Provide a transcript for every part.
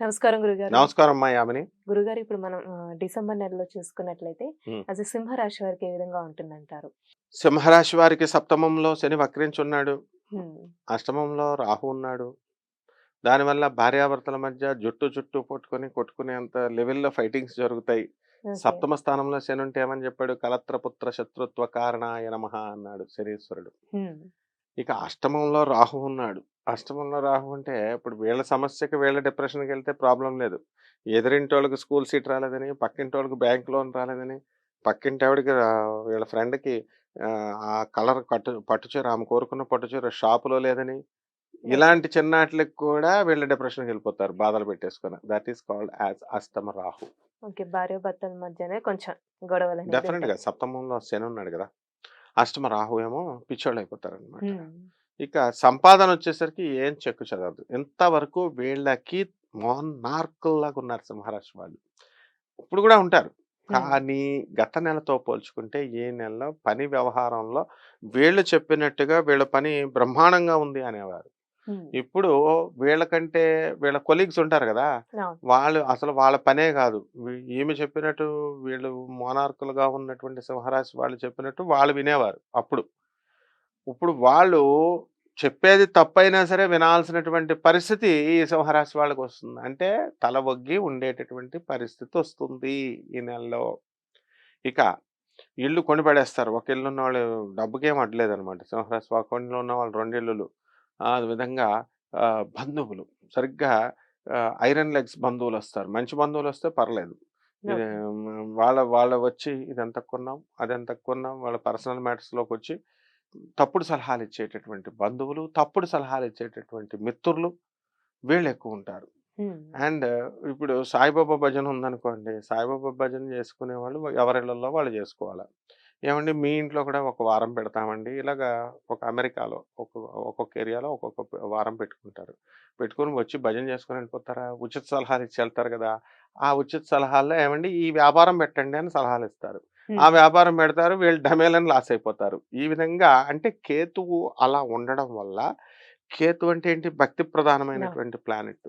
నమస్కారం గురుగారు నమస్కారం అమ్మా యామిని గురుగారు ఇప్పుడు మనం డిసెంబర్ నెలలో చూసుకున్నట్లయితే. అది సింహరాశి వారికి ఏ విధంగా ఉంటుందంటారు సింహరాశి వారికి సప్తమంలో శని వక్రించి ఉన్నాడు Hmm. అష్టమంలో రాహు ఉన్నాడు దానివల్ల భార్యాభర్తల మధ్య జుట్టు జుట్టు పట్టుకొని కొట్టుకునేంత లెవెల్లో ఫైటింగ్స్ జరుగుతాయి. సప్తమ స్థానంలో శని ఉంటే ఏమని చెప్పాడు కలత్రపుత్ర శత్రుత్వ కారణాయ నమః అన్నాడు శనీశ్వరుడు. ఇక అష్టమంలో రాహు ఉన్నాడు. అష్టమంలో రాహు అంటే ఇప్పుడు వీళ్ళ సమస్యకి వీళ్ళ డిప్రెషన్కి వెళ్తే ప్రాబ్లం లేదు. ఎదురింటి వాళ్ళకి స్కూల్ సీట్ రాలేదని పక్కింటి వాళ్ళకి బ్యాంక్ లోన్ రాలేదని పక్కింటి ఆవిడకి వీళ్ళ ఫ్రెండ్కి ఆ కలర్ కట్టు పట్టుచీర ఆమె కోరుకున్న పట్టుచీర షాపులో లేదని ఇలాంటి చిన్నాట్లకి కూడా వీళ్ళ డిప్రెషన్కి వెళ్ళిపోతారు బాధలు పెట్టేసుకుని. దట్ ఈస్ కాల్డ్ యాజ్ అష్టమ రాహు. ఓకే. భార్య భర్తల మధ్యనే కొంచెం గొడవలు డెఫినెట్గా. సప్తమంలో శని ఉన్నాడు కదా! అష్టమ రాహు ఏమో పిచ్చోళ్ళు అయిపోతారు అనమాట Hmm. ఇక సంపాదన వచ్చేసరికి ఏం చెక్కు చదవదు ఇంతవరకు వీళ్ళకి మోనార్కుల్లాగా ఉన్నారు సింహరాశి వాళ్ళు ఇప్పుడు కూడా ఉంటారు. కానీ గత నెలతో పోల్చుకుంటే ఈ నెలలో పని వ్యవహారంలో వీళ్ళు చెప్పినట్టుగా వీళ్ళ పని బ్రహ్మాండంగా ఉంది అనేవారు. ఇప్పుడు వీళ్ళకంటే వీళ్ళ కొలీగ్స్ ఉంటారు కదా. వాళ్ళు అసలు వాళ్ళ పనే కాదు. ఈమె చెప్పినట్టు వీళ్ళు మోనార్కులుగా ఉన్నటువంటి సింహరాశి వాళ్ళు చెప్పినట్టు వాళ్ళు వినేవారు అప్పుడు. ఇప్పుడు వాళ్ళు చెప్పేది తప్పైనా సరే వినాల్సినటువంటి పరిస్థితి ఈ సింహరాశి వాళ్ళకి వస్తుంది. అంటే తల ఒగ్గి ఉండేటటువంటి పరిస్థితి వస్తుంది ఈ నెలలో. ఇక ఇల్లు కొని పడేస్తారు. ఒక ఇల్లు ఉన్న వాళ్ళు డబ్బుకేం అడ్లేదు అనమాట సింహరాశి ఒక ఇంట్లో ఉన్న వాళ్ళు రెండు ఇల్లులు. ఆ విధంగా బంధువులు. సరిగ్గా ఐరన్ లెగ్స్ బంధువులు వస్తారు మంచి బంధువులు వస్తే పర్లేదు వాళ్ళ వాళ్ళ వచ్చి ఇది ఎంత కొన్నాం అది ఎంత కొన్నాం వాళ్ళ పర్సనల్ మ్యాటర్స్లోకి వచ్చి తప్పుడు సలహాలు ఇచ్చేటటువంటి బంధువులు తప్పుడు సలహాలు ఇచ్చేటటువంటి మిత్రులు వీళ్ళు ఎక్కువ ఉంటారు. అండ్ ఇప్పుడు సాయిబాబా భజన ఉందనుకోండి సాయిబాబా భజన చేసుకునే వాళ్ళు ఎవరిళ్ళల్లో వాళ్ళు చేసుకోవాలి? ఏమండి? మీ ఇంట్లో కూడా ఒక వారం పెడతామండి. ఇలాగా ఒక అమెరికాలో ఒక ఒక్కొక్క ఏరియాలో ఒక్కొక్క వారం పెట్టుకుంటారు. పెట్టుకొని వచ్చి భజన చేసుకొని వెళ్ళిపోతారా? ఉచిత సలహాలు ఇచ్చి వెళ్తారు కదా! ఆ ఉచిత సలహాల్లో ఏమండి? ఈ వ్యాపారం పెట్టండి అని సలహాలు ఇస్తారు. ఆ వ్యాపారం పెడతారు వీళ్ళు డమేలని లాస్ అయిపోతారు. ఈ విధంగా అంటే కేతువు అలా ఉండడం వల్ల కేతు అంటే ఏంటి? భక్తి ప్రధానమైనటువంటి ప్లానెట్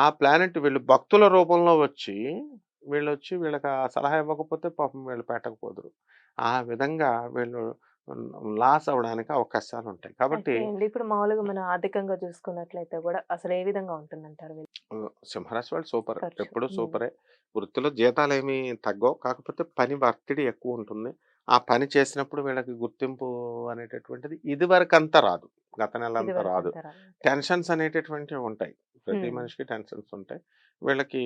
ఆ ప్లానెట్ వీళ్ళు భక్తుల రూపంలో వచ్చి వీళ్ళు వచ్చి వీళ్ళకి ఆ సలహా ఇవ్వకపోతే పాపం వీళ్ళు పెట్టకపోదురు. ఆ విధంగా వీళ్ళు లాస్ అవడానికి అవకాశాలు ఉంటాయి కాబట్టి ఇప్పుడు మామూలుగా మనం ఆర్థికంగా చూసుకున్నట్లయితే కూడా అసలు ఏ విధంగా ఉంటుందంటారు సింహరాశి వాళ్ళు సూపర్. ఎప్పుడు. సూపరే. వృత్తిలో జీతాలు ఏమీ తగ్గవు. కాకపోతే పని ఒత్తిడి ఎక్కువ ఉంటుంది ఆ పని చేసినప్పుడు వీళ్ళకి గుర్తింపు అనేటటువంటిది ఇది వరకు అంతా రాదు. గత నెల అంతా రాదు? టెన్షన్స్ అనేటటువంటివి ఉంటాయి. ప్రతి. మనిషికి టెన్షన్స్ ఉంటాయి. వీళ్ళకి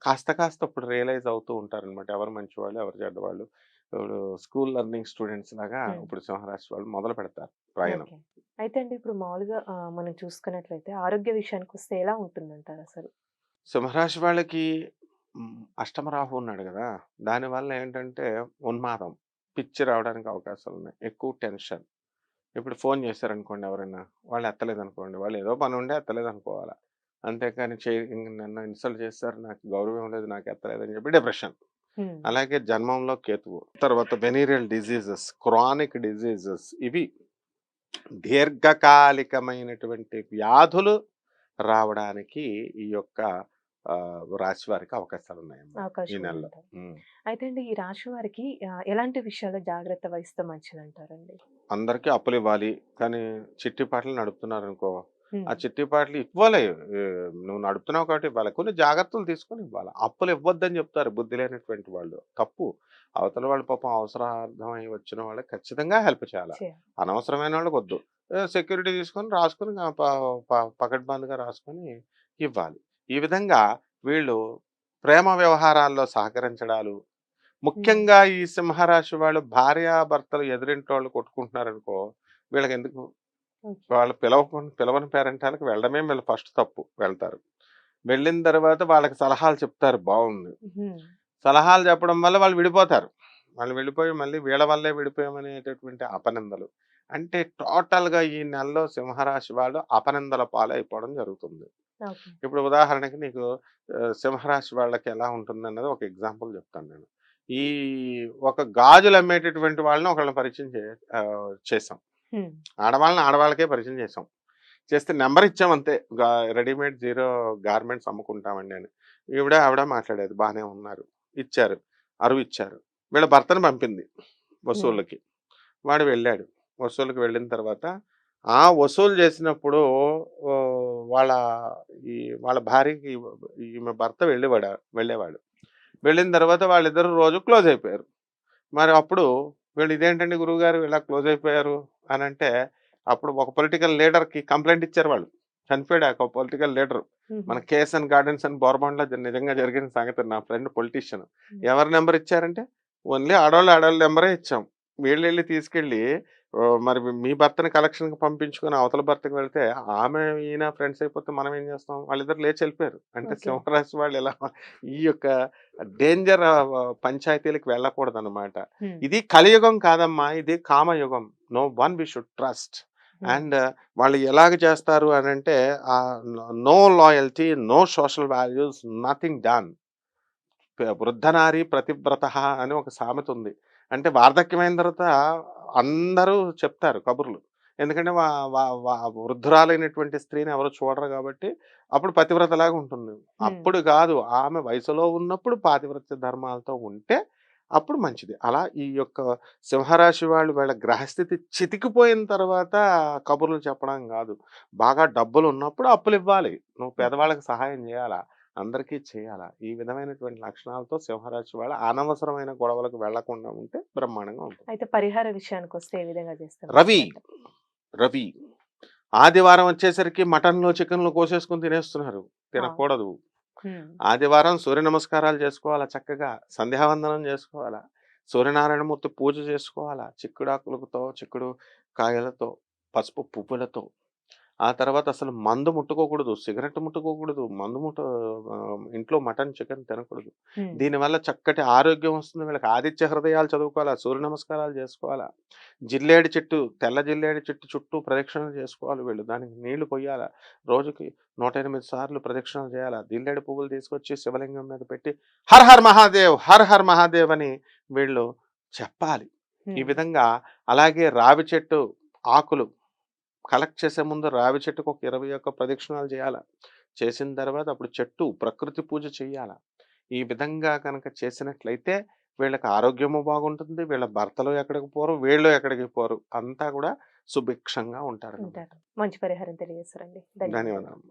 కాస్త కాస్త ఇప్పుడు రియలైజ్ అవుతూ ఉంటారు అనమాట ఎవరు మంచివాళ్ళు ఎవరు చెడ్డవాళ్ళు. ఇప్పుడు స్కూల్ లెర్నింగ్ స్టూడెంట్స్ లాగా. ఇప్పుడు సింహరాశి వాళ్ళు మొదలు పెడతారు ప్రయాణం. అయితే అండి ఇప్పుడు మామూలుగా మనం చూసుకున్నట్లయితే ఆరోగ్య విషయానికి వస్తే ఎలా ఉంటుందంటారు అసలు సింహరాశి వాళ్ళకి అష్టమ రాహు ఉన్నాడు కదా దానివల్ల ఏంటంటే ఉన్మాదం పిచ్చి రావడానికి అవకాశాలు ఉన్నాయి ఎక్కువ టెన్షన్ ఇప్పుడు ఫోన్ చేశారనుకోండి ఎవరైనా వాళ్ళు ఎత్తలేదు అనుకోండి వాళ్ళు ఏదో పని ఉండే ఎత్తలేదు అనుకోవాలా అంతేకాని ఇంక నన్ను ఇన్సల్ట్ చేస్తారు నాకు గౌరవం లేదు నాకు ఎత్తలేదు అని చెప్పి డిప్రెషన్. అలాగే జన్మంలో కేతువు తర్వాత వెనీరియల్ డిజీజెస్ క్రానిక్ డిజీజెస్ ఇవి దీర్ఘకాలికమైనటువంటి వ్యాధులు రావడానికి ఈ యొక్క ఆ, రాశి వారికి అవకాశాలు ఈ నెలలో. ఉమ్. అయితే అండి ఈ రాశి వారికి ఎలాంటి విషయాల్లో జాగ్రత్త వహిస్తే మంచిది అంటారండి అందరికీ అప్పులు ఇవ్వాలి కానీ చిట్టి పాటలు నడుపుతున్నారు అనుకో. ఆ చిట్టి పాటలు ఇవ్వాలి. నువ్వు నడుపుతున్నావు కాబట్టి ఇవ్వాలి. కొన్ని జాగ్రత్తలు తీసుకొని ఇవ్వాలి. అప్పులు ఇవ్వద్దని చెప్తారు బుద్ధి లేనటువంటి వాళ్ళు. తప్పు. అవతల వాళ్ళు పాపం అవసరార్థమై వచ్చిన వాళ్ళకి ఖచ్చితంగా హెల్ప్ చేయాలి. అనవసరమైన వాళ్ళకి వద్దు. సెక్యూరిటీ తీసుకొని రాసుకొని పకడ్బందీగా రాసుకొని ఇవ్వాలి. ఈ విధంగా వీళ్ళు ప్రేమ వ్యవహారాల్లో సహకరించడాలు ముఖ్యంగా ఈ సింహరాశి వాళ్ళు భార్యాభర్తలు ఎదురింటి వాళ్ళు కొట్టుకుంటున్నారు అనుకో వీళ్ళకి ఎందుకు. వాళ్ళు పిలవ పిలవని పేరెంటాలకు వెళ్ళడమే వీళ్ళు ఫస్ట్ తప్పు వెళ్తారు. వెళ్ళిన తర్వాత వాళ్ళకి సలహాలు చెప్తారు బాగుంది. సలహాలు చెప్పడం వల్ల వాళ్ళు విడిపోతారు. వాళ్ళు వెళ్ళిపోయి మళ్ళీ వీళ్ళ వల్లే విడిపోయామనేటటువంటి అపనిందలు. అంటే టోటల్గా ఈ నెలలో సింహరాశి వాళ్ళు అపనిందల పాలైపోవడం జరుగుతుంది. ఇప్పుడు ఉదాహరణకి నీకు సింహరాశి వాళ్ళకి ఎలా ఉంటుంది అన్నది ఒక ఎగ్జాంపుల్ చెప్తాను నేను. ఈ ఒక గాజులు అమ్మేటటువంటి వాళ్ళని ఒకళ్ళని పరిచయం చేసాం. ఆడవాళ్ళని ఆడవాళ్ళకే పరిచయం చేసాం చేస్తే నెంబర్ ఇచ్చాం అంతే. రెడీమేడ్ జీరో గార్మెంట్స్ అమ్ముకుంటామండి అని. ఈవిడ ఆవిడ మాట్లాడేది బాగానే ఉన్నారు. ఇచ్చారు. అరువు ఇచ్చారు. వీళ్ళ భర్తను పంపింది వసూళ్ళకి. వాడు వెళ్ళాడు. వసూలుకి వెళ్ళిన తర్వాత ఆ వసూలు చేసినప్పుడు వాళ్ళ ఈ వాళ్ళ భార్యకి ఈమె భర్త వెళ్ళేవాడు వెళ్ళేవాడు. వెళ్ళిన తర్వాత వాళ్ళిద్దరు రోజు క్లోజ్ అయిపోయారు. మరి అప్పుడు వీళ్ళు ఇదేంటండి గురువుగారు ఇలా క్లోజ్ అయిపోయారు? అని అంటే అప్పుడు ఒక పొలిటికల్ లీడర్కి కంప్లైంట్ ఇచ్చారు వాళ్ళు. చనిపోయాడు ఒక పొలిటికల్ లీడర్. మన కేఎస్ అండ్ గార్డెన్స్ అండ్ బోర్బాండ్లో నిజంగా జరిగిన సంగతి నా ఫ్రెండ్ పొలిటీషియన్. ఎవరి నెంబర్ ఇచ్చారంటే ఓన్లీ ఆడవాళ్ళు ఆడవాళ్ళ నెంబరే ఇచ్చాం. వీళ్ళు వెళ్ళి తీసుకెళ్ళి "ఓ, మరి మీ భర్తని కలెక్షన్కి పంపించుకొని అవతల భర్తకి వెళ్తే ఆమె ఈయన ఫ్రెండ్స్ అయిపోతే మనం ఏం చేస్తాం? వాళ్ళిద్దరు లేచి వెళ్ళిపోయారు. అంటే. సింహరాశి వాళ్ళు ఇలా ఈ యొక్క డేంజర్ పంచాయతీలకు వెళ్ళకూడదు అనమాట. ఇది కలియుగం కాదమ్మా ఇది కామయుగం. No one we should trust. And వాళ్ళు ఎలాగ చేస్తారు అని అంటే no loyalty no social values nothing done. వృద్ధనారి ప్రతివ్రత అని ఒక సామెత ఉంది. అంటే వార్ధక్యమైన తర్వాత అందరూ చెప్తారు కబుర్లు. ఎందుకంటే వా వా- వా- వృద్ధురాలైనటువంటి స్త్రీని ఎవరు చూడరు కాబట్టి అప్పుడు పతివ్రతలాగా ఉంటుంది. అప్పుడు కాదు ఆమె వయసులో ఉన్నప్పుడు పాతివ్రత్య ధర్మాలతో ఉంటే అప్పుడు మంచిది. అలా ఈ యొక్క సింహరాశి వాళ్ళు వీళ్ళ గ్రహస్థితి చితికిపోయిన తర్వాత కబుర్లు చెప్పడం కాదు. బాగా డబ్బులు ఉన్నప్పుడు అప్పులు ఇవ్వాలి నువ్వు పేదవాళ్ళకి సహాయం చేయాలా? అందరికీ చేయాలా? ఈ విధమైనటువంటి లక్షణాలతో సింహరాశి వాళ్ళు అనవసరమైన గొడవలకు వెళ్ళకుండా ఉంటే బ్రహ్మాండంగా ఉంటుంది. అయితే పరిహార విషయానికి వస్తే ఏ విధంగా చేస్తారు? రవి! రవి! ఆదివారం వచ్చేసరికి మటన్లు చికెన్లు కోసేసుకుని తినేస్తున్నారు. తినకూడదు. ఆదివారం సూర్య నమస్కారాలు చేసుకోవాలా చక్కగా? సంధ్యావందనం చేసుకోవాలా? సూర్యనారాయణమూర్తి పూజ చేసుకోవాలా? చిక్కుడాకులతో చిక్కుడు కాయలతో పసుపు పువ్వులతో? ఆ తర్వాత అసలు మందు ముట్టుకోకూడదు సిగరెట్ ముట్టుకోకూడదు మందు ముట్ట ఇంట్లో మటన్ చికెన్ తినకూడదు. దీనివల్ల చక్కటి ఆరోగ్యం వస్తుంది వీళ్ళకి ఆదిత్య హృదయాలు చదువుకోవాలా సూర్య నమస్కారాలు చేసుకోవాలా జిల్లేడి చెట్టు తెల్ల జిల్లేడి చెట్టు చుట్టూ ప్రదక్షిణలు చేసుకోవాలి వీళ్ళు దానికి నీళ్ళు పొయ్యాలా రోజుకి నూట ఎనిమిది సార్లు ప్రదక్షిణలు చేయాలా జిల్లేడి పువ్వులు తీసుకొచ్చి శివలింగం మీద పెట్టి హర్ హర్ మహాదేవ్ హర్ హర్ మహాదేవ్ అని వీళ్ళు చెప్పాలి ఈ. విధంగా అలాగే రావి చెట్టు ఆకులు కలెక్ట్ చేసే ముందు రావి చెట్టుకు ఒక ఇరవై ఒక్క ప్రదక్షిణాలు చేయాల. చేసిన తర్వాత అప్పుడు చెట్టు ప్రకృతి పూజ చేయాల. ఈ విధంగా కనుక చేసినట్లయితే వీళ్ళకి ఆరోగ్యము బాగుంటుంది. వీళ్ళ భర్తలు ఎక్కడికి పోరు వీళ్ళు ఎక్కడికి పోరు. అంతా కూడా సుభిక్షంగా ఉంటారు. మంచి పరిహారం తెలియజేస్తారండి ధన్యవాదాలు.